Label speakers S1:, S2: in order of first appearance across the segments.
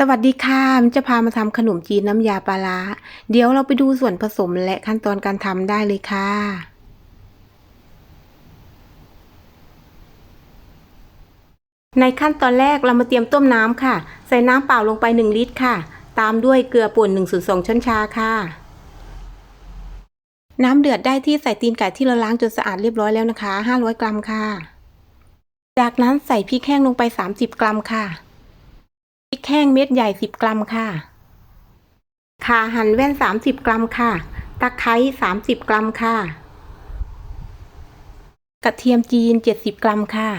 S1: สวัสดีค่ะมจะพามาทำขนมจีนน้ำยาปลาร้าเดี๋ยวเราไปดูส่วนผสมและขั้นตอนการทำได้เลยค่ะ ในขั้นตอนแรกเรามาเตรียมต้มน้ำค่ะ ใส่น้ำเปล่าลงไป 1 ลิตรค่ะ ตามด้วยเกลือป่น1ส่วน2ช้อนชาค่ะ น้ำเดือดได้ที่ใส่ตีนไก่ที่เราล้างจนสะอาดเรียบร้อยแล้วนะคะ 500 กรัมค่ะ จากนั้นใส่พริกแห้งลงไป 30 กรัมค่ะ แห้งเม็ดใหญ่ 10 กรัมค่ะ ข่าหั่นแว่น 30 กรัมค่ะ ตะไคร้30 กรัมค่ะ กระเทียมจีน 70 กรัมค่ะ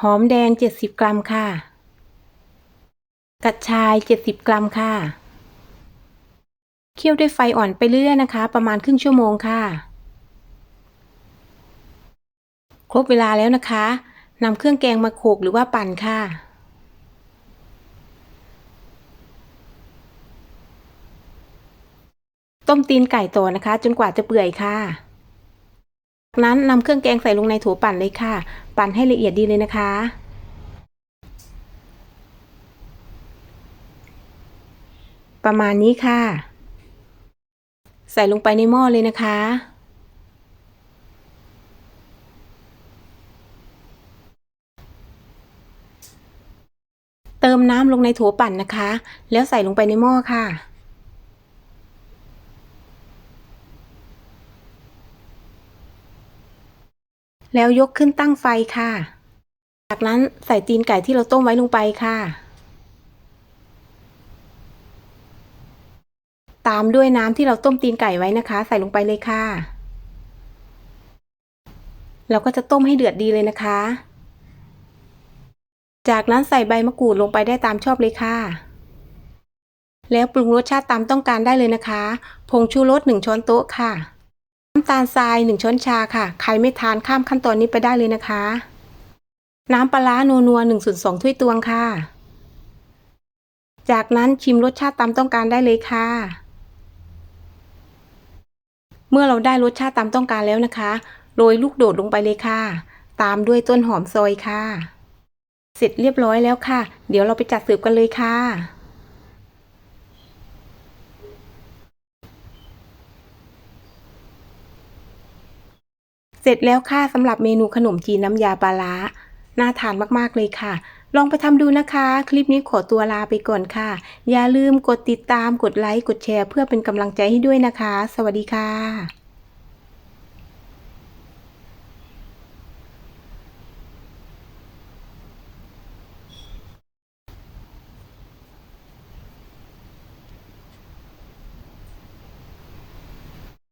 S1: หอมแดง 70 กรัมค่ะ กระชาย 70 กรัมค่ะ เคี่ยวด้วยไฟอ่อนไปเรื่อยๆนะคะ ประมาณครึ่งชั่วโมงค่ะ ครบเวลาแล้วนะคะนำเครื่องแกงมาโขลกหรือว่าปั่นค่ะ ต้มตีนไก่ต่อนะคะ จนกว่าจะเปื่อยค่ะ จากนั้นนำเครื่องแกงใส่ลงในโถปั่นเลยค่ะ ปั่นให้ละเอียดดีเลยนะคะ ประมาณนี้ค่ะ ใส่ลงไปในหม้อเลยนะคะเติมน้ำลงในโถปั่นนะคะ แล้วใส่ลงไปในหม้อค่ะ แล้วยกขึ้นตั้งไฟค่ะ จากนั้นใส่ตีนไก่ที่เราต้มไว้ลงไปค่ะ ตามด้วยน้ำที่เราต้มตีนไก่ไว้นะคะ ใส่ลงไปเลยค่ะ เราก็จะต้มให้เดือดดีเลยนะคะ จากนั้นใส่ใบมะกรูดลงไปได้ตามชอบเลยค่ะแล้วปรุงรสชาติตามต้องการได้เลยนะคะ ผงชูรส1ช้อนโต๊ะค่ะำตาลทราย 1 ช้อนชาค่ะ ใครไม่ทานข้ามขั้นตอนนี้ไปได้เลยนะคะ น้ำปลาร้านัวนัว1ส่วน2ถ้วยตวงค่ะ จากนั้นชิมรสชาติตามต้องการได้เลยค่ะ เมื่อเราได้รสชาติตามต้องการแล้วนะคะ โรยลูกโดดลงไปเลยค่ะ ตามด้วยต้นหอมซอยค่ะ เสร็จเรียบร้อยแล้วค่ะ เดี๋ยวเราไปจัดเสิร์ฟกันเลยค่ะ เสร็จแล้วค่ะสำหรับเมนูขนมจีนน้ำยาปลาร้าน่าทานมากๆเลยค่ะ ลองไปทำดูนะคะ คลิปนี้ขอตัวลาไปก่อนค่ะ อย่าลืมกดติดตามกดไลค์กดแชร์ เพื่อเป็นกำลังใจให้ด้วยนะคะ สวัสดีค่ะ